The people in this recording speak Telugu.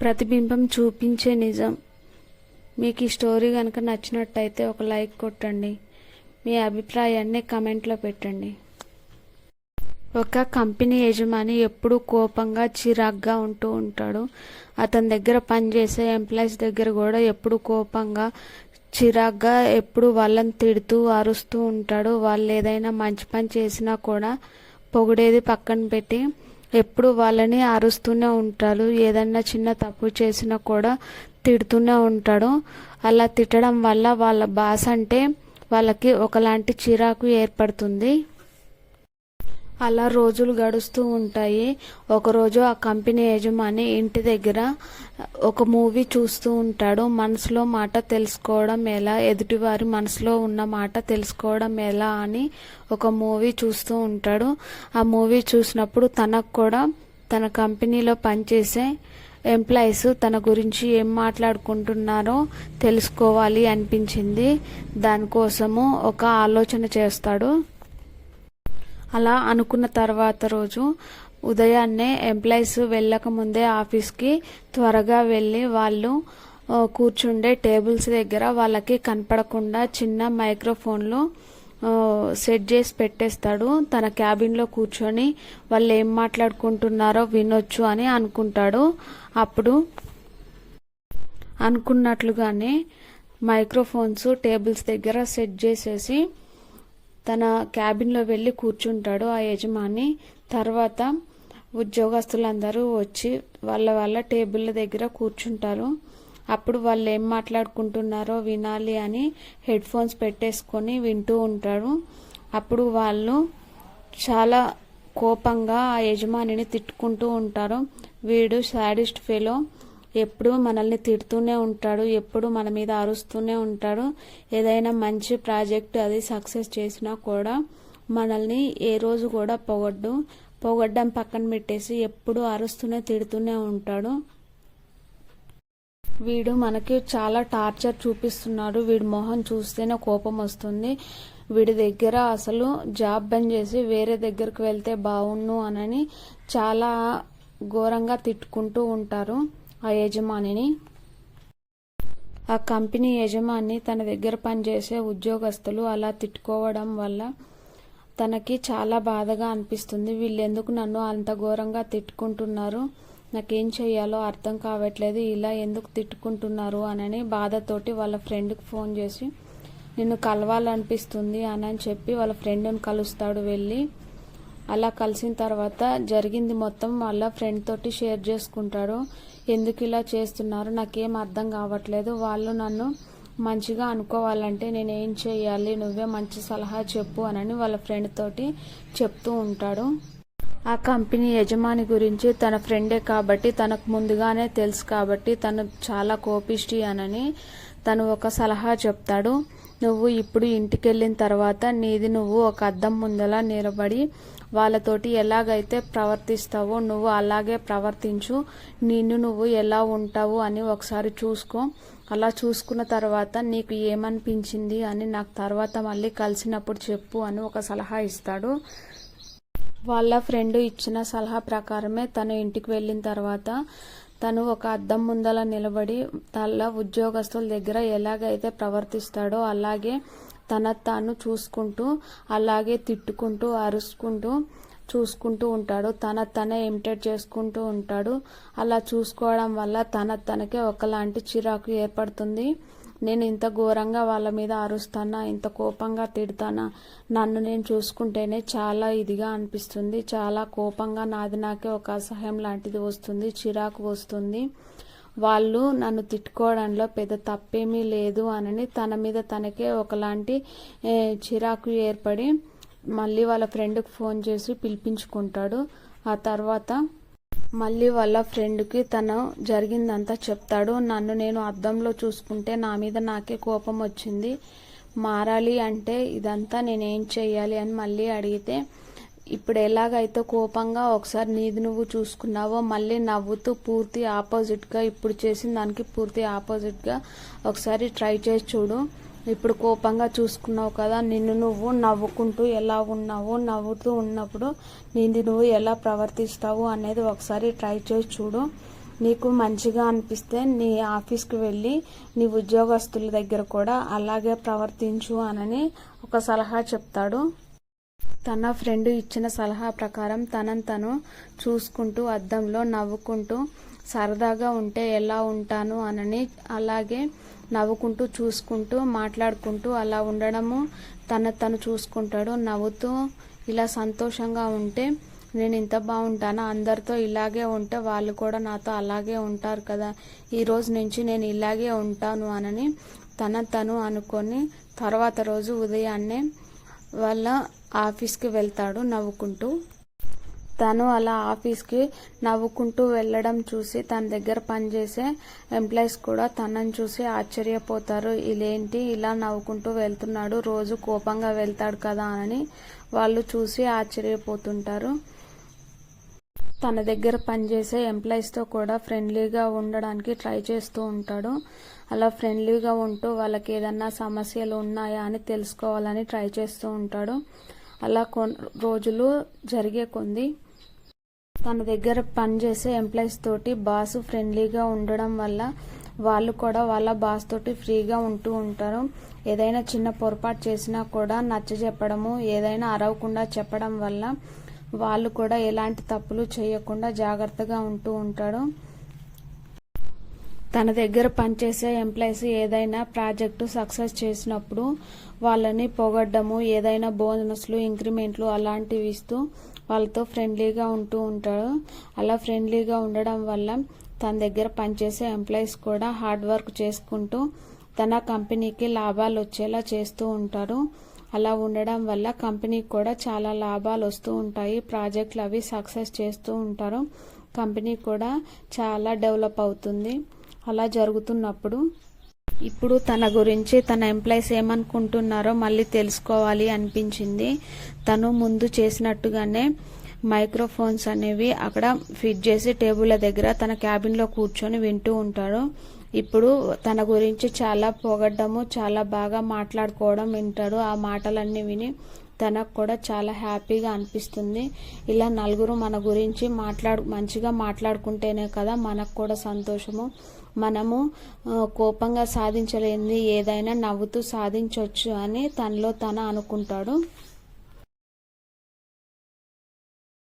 ప్రతిబింబం చూపించే నిజం. మీకు ఈ స్టోరీ కనుక నచ్చినట్టయితే ఒక లైక్ కొట్టండి. మీ అభిప్రాయాన్ని కమెంట్లో పెట్టండి. ఒక కంపెనీ యజమాని ఎప్పుడూ కోపంగా చిరాగ్గా ఉంటూ ఉంటాడు. అతని దగ్గర పనిచేసే ఎంప్లాయీస్ దగ్గర కూడా ఎప్పుడు కోపంగా చిరాగ్గా ఎప్పుడు వాళ్ళని తిడుతూ అరుస్తూ ఉంటాడు. వాళ్ళు ఏదైనా మంచి పని చేసినా కూడా పొగిడేది పక్కన పెట్టి ఎప్పుడు వాళ్ళని అరుస్తూనే ఉంటాడు. ఏదైనా చిన్న తప్పు చేసినా కూడా తిడుతూనే ఉంటాడు. అలా తిట్టడం వల్ల వాళ్ళ బాస్ అంటే వాళ్ళకి ఒకలాంటి చిరాకు ఏర్పడుతుంది. అలా రోజులు గడుస్తూ ఉంటాయి. ఒకరోజు ఆ కంపెనీ యజమాని ఇంటి దగ్గర ఒక మూవీ చూస్తూ ఉంటాడు. మనసులో మాట తెలుసుకోవడం ఎలా? ఎదుటివారి మనసులో ఉన్న మాట తెలుసుకోవడం ఎలా అని ఒక మూవీ చూస్తూ ఉంటాడు. ఆ మూవీ చూసినప్పుడు తనకు కూడా తన కంపెనీలో పనిచేసే ఎంప్లాయీస్ తన గురించి ఏం మాట్లాడుకుంటున్నారో తెలుసుకోవాలి అనిపించింది. దానికోసము ఒక ఆలోచన చేస్తాడు. అలా అనుకున్న తర్వాత రోజు ఉదయాన్నే ఎంప్లాయీస్ వెళ్ళకముందే ఆఫీస్కి త్వరగా వెళ్ళి వాళ్ళు కూర్చుండే టేబుల్స్ దగ్గర వాళ్ళకి కనపడకుండా చిన్న మైక్రోఫోన్లు సెట్ చేసి పెట్టేస్తాడు. తన క్యాబిన్లో కూర్చొని వాళ్ళు ఏం మాట్లాడుకుంటున్నారో వినొచ్చు అని అనుకుంటాడు. అప్పుడు అనుకున్నట్లుగానే మైక్రోఫోన్స్ టేబుల్స్ దగ్గర సెట్ చేసేసి తన క్యాబిన్లో వెళ్ళి కూర్చుంటాడు ఆ యజమాని. తర్వాత ఉద్యోగస్తులందరూ వచ్చి వాళ్ళ వాళ్ళ టేబుల్ దగ్గర కూర్చుంటారు. అప్పుడు వాళ్ళు ఏం మాట్లాడుకుంటున్నారో వినాలి అని హెడ్ ఫోన్స్ పెట్టేసుకొని వింటూ ఉంటారు. అప్పుడు వాళ్ళు చాలా కోపంగా ఆ యజమానిని తిట్టుకుంటూ ఉంటారు. వీడు సాడిస్ట్ ఫెలో. ఎప్పుడు మనల్ని తిడుతూనే ఉంటాడు ఎప్పుడు మన మీద అరుస్తూనే ఉంటాడు. ఏదైనా మంచి ప్రాజెక్ట్ అది సక్సెస్ చేసినా కూడా మనల్ని ఏ రోజు కూడా పొగడ్డు పొగడ్డం పక్కన పెట్టేసి ఎప్పుడు అరుస్తూనే తిడుతూనే ఉంటాడు. వీడు మనకి చాలా టార్చర్ చూపిస్తున్నాడు. వీడి మొహం చూస్తేనే కోపం వస్తుంది. వీడి దగ్గర అసలు జాబ్ బంద్ చేసి వేరే దగ్గరికి వెళ్తే బాగుండు అనని చాలా ఘోరంగా తిట్టుకుంటూ ఉంటారు. ఆ యజమానిని. ఆ కంపెనీ యజమాని తన దగ్గర పనిచేసే ఉద్యోగస్తులు అలా తిట్టుకోవడం వల్ల తనకి చాలా బాధగా అనిపిస్తుంది. వీళ్ళెందుకు నన్ను అంత ఘోరంగా తిట్టుకుంటున్నారు? నాకేం చేయాలో అర్థం కావట్లేదు. ఇలా ఎందుకు తిట్టుకుంటున్నారు అనని బాధతోటి వాళ్ళ ఫ్రెండ్కి ఫోన్ చేసి నిన్ను కలవాలనిపిస్తుంది అని అని చెప్పి వాళ్ళ ఫ్రెండ్ని కలుస్తాడు వెళ్ళి. అలా కలిసిన తర్వాత జరిగింది మొత్తం వాళ్ళ ఫ్రెండ్ తోటి షేర్ చేసుకుంటాడు. ఎందుకు ఇలా చేస్తున్నారు? నాకేం అర్థం కావట్లేదు. వాళ్ళు నన్ను మంచిగా అనుకోవాలంటే నేను ఏం చేయాలి? నువ్వే మంచి సలహా చెప్పు అనని వాళ్ళ ఫ్రెండ్ తోటి చెప్తూ ఉంటాడు. ఆ కంపెనీ యజమాని గురించి తన ఫ్రెండే కాబట్టి తనకు ముందుగానే తెలుసు కాబట్టి తను చాలా కోపిష్టి అనని తను ఒక సలహా చెప్తాడు. నువ్వు ఇప్పుడు ఇంటికి వెళ్ళిన తర్వాత నీది నువ్వు ఒక అద్దం ముందల నిలబడి వాళ్ళతోటి ఎలాగైతే ప్రవర్తిస్తావో నువ్వు అలాగే ప్రవర్తించు. నిన్ను నువ్వు ఎలా ఉంటావు అని ఒకసారి చూసుకో. అలా చూసుకున్న తర్వాత నీకు ఏమనిపించింది అని నాకు తర్వాత మళ్ళీ కలిసినప్పుడు చెప్పు అని ఒక సలహా ఇస్తాడు. వాళ్ళ ఫ్రెండ్ ఇచ్చిన సలహా ప్రకారమే తను ఇంటికి వెళ్ళిన తర్వాత తను ఒక అద్దం ముందల నిలబడి తల ఉద్యోగస్తుల దగ్గర ఎలాగైతే ప్రవర్తిస్తాడో అలాగే తన తాను చూసుకుంటూ అలాగే తిట్టుకుంటూ అరుచుకుంటూ చూసుకుంటూ ఉంటాడు. తన తనే ఇమిటేట్ చేసుకుంటూ ఉంటాడు. అలా చూసుకోవడం వల్ల తన తనకే ఒకలాంటి చిరాకు ఏర్పడుతుంది. నేను ఇంత ఘోరంగా వాళ్ళ మీద అరుస్తానా ఇంత కోపంగా తిడతానా నన్ను నేను చూసుకుంటేనే చాలా ఇదిగా అనిపిస్తుంది చాలా కోపంగా నాది నాకే ఒక అసహ్యం లాంటిది వస్తుంది చిరాకు వస్తుంది. వాళ్ళు నన్ను తిట్టుకోవడంలో పెద్ద తప్పేమీ లేదు అనని తన మీద తనకే ఒకలాంటి చిరాకు ఏర్పడి మళ్ళీ వాళ్ళ ఫ్రెండ్కి ఫోన్ చేసి పిలిపించుకుంటాడు. ఆ తర్వాత మళ్ళీ వాళ్ళ ఫ్రెండ్కి తను జరిగిందంతా చెప్తాడు. నన్ను నేను అద్దంలో చూసుకుంటే నా మీద నాకే కోపం వచ్చింది. మారాలి అంటే ఇదంతా నేనేం చెయ్యాలి అని మళ్ళీ అడిగితే ఇప్పుడు ఎలాగైతే కోపంగా ఒకసారి నీది నువ్వు చూసుకున్నావో మళ్ళీ నవ్వుతూ పూర్తి ఆపోజిట్గా ఇప్పుడు చేసిన దానికి పూర్తి ఆపోజిట్గా ఒకసారి ట్రై చేసి చూడు. ఇప్పుడు కోపంగా చూసుకున్నావు కదా నిన్ను నువ్వు నవ్వుకుంటూ ఎలా ఉన్నావో నవ్వుతూ ఉన్నప్పుడు నిన్ను నువ్వు ఎలా ప్రవర్తిస్తావు అనేది ఒకసారి ట్రై చేసి చూడు. నీకు మంచిగా అనిపిస్తే నీ ఆఫీస్కి వెళ్ళి నీ ఉద్యోగస్తుల దగ్గర కూడా అలాగే ప్రవర్తించు అనని ఒక సలహా చెప్తాడు. తన ఫ్రెండ్ ఇచ్చిన సలహా ప్రకారం తనను తను చూసుకుంటూ అద్దంలో నవ్వుకుంటూ సరదాగా ఉంటే ఎలా ఉంటాను అనని అలాగే నవ్వుకుంటూ చూసుకుంటూ మాట్లాడుకుంటూ అలా ఉండడము తన తను చూసుకుంటాడు. నవ్వుతూ ఇలా సంతోషంగా ఉంటే నేను ఇంత బాగుంటానా? అందరితో ఇలాగే ఉంటే వాళ్ళు కూడా నాతో అలాగే ఉంటారు కదా. ఈ రోజు నుంచి నేను ఇలాగే ఉంటాను అనని తన తను అనుకొని తర్వాత రోజు ఉదయాన్నే వాళ్ళ ఆఫీస్కి వెళ్తాడు నవ్వుకుంటూ. తను అలా ఆఫీస్కి నవ్వుకుంటూ వెళ్ళడం చూసి తన దగ్గర పనిచేసే ఎంప్లాయీస్ కూడా తనని చూసి ఆశ్చర్యపోతారు. ఇదేంటి ఇలా నవ్వుకుంటూ వెళ్తున్నాడు రోజు కోపంగా వెళ్తాడు కదా అని వాళ్ళు చూసి ఆశ్చర్యపోతుంటారు. తన దగ్గర పనిచేసే ఎంప్లాయీస్తో కూడా ఫ్రెండ్లీగా ఉండడానికి ట్రై చేస్తూ ఉంటాడు. అలా ఫ్రెండ్లీగా ఉంటూ వాళ్ళకి ఏదన్నా సమస్యలు ఉన్నాయా అని తెలుసుకోవాలని ట్రై చేస్తూ ఉంటాడు. అలా కొన్ రోజులు జరిగే కొంది తన దగ్గర పనిచేసే ఎంప్లాయీస్ తోటి బాస్ ఫ్రెండ్లీగా ఉండడం వల్ల వాళ్ళు కూడా వాళ్ళ బాస్ తోటి ఫ్రీగా ఉంటూ ఉంటారు. ఏదైనా చిన్న పొరపాటు చేసినా కూడా నచ్చ చెప్పడము ఏదైనా అరవకుండా చెప్పడం వల్ల వాళ్ళు కూడా ఎలాంటి తప్పులు చేయకుండా జాగ్రత్తగా ఉంటూ ఉంటాడు తన దగ్గర పనిచేసే ఎంప్లాయీస్ ఏదైనా ప్రాజెక్టు సక్సెస్ చేసినప్పుడు వాళ్ళని పొగడ్డము ఏదైనా బోనస్లు ఇంక్రిమెంట్లు అలాంటివి ఇస్తూ వాళ్ళతో ఫ్రెండ్లీగా ఉంటూ ఉంటాడు. అలా ఫ్రెండ్లీగా ఉండడం వల్ల తన దగ్గర పనిచేసే ఎంప్లాయీస్ కూడా హార్డ్ వర్క్ చేసుకుంటూ తన కంపెనీకి లాభాలు వచ్చేలా చేస్తూ ఉంటారు. అలా ఉండడం వల్ల కంపెనీకి కూడా చాలా లాభాలు వస్తూ ఉంటాయి. ప్రాజెక్టులు అవి సక్సెస్ చేస్తూ ఉంటారు. కంపెనీ కూడా చాలా డెవలప్ అవుతుంది. అలా జరుగుతున్నప్పుడు ఇప్పుడు తన గురించి తన ఎంప్లాయీస్ ఏమనుకుంటున్నారో మళ్ళీ తెలుసుకోవాలి అనిపించింది. తను ముందు చేసినట్టుగానే మైక్రోఫోన్స్ అనేవి అక్కడ ఫిట్ చేసి టేబుల్ దగ్గర తన క్యాబిన్లో కూర్చొని వింటూ ఉంటాడు. ఇప్పుడు తన గురించి చాలా పొగడ్డము చాలా బాగా మాట్లాడుకోవడం వింటాడు. ఆ మాటలన్నీ విని తనకు కూడా చాలా హ్యాపీగా అనిపిస్తుంది. ఇలా నలుగురు మన గురించి మాట్లాడు మంచిగా మాట్లాడుకుంటేనే కదా మనకు కూడా సంతోషము. మనము కోపంగా సాధించలేనిది ఏదైనా నవ్వుతూ సాధించవచ్చు అని తనలో తన అనుకుంటాడు.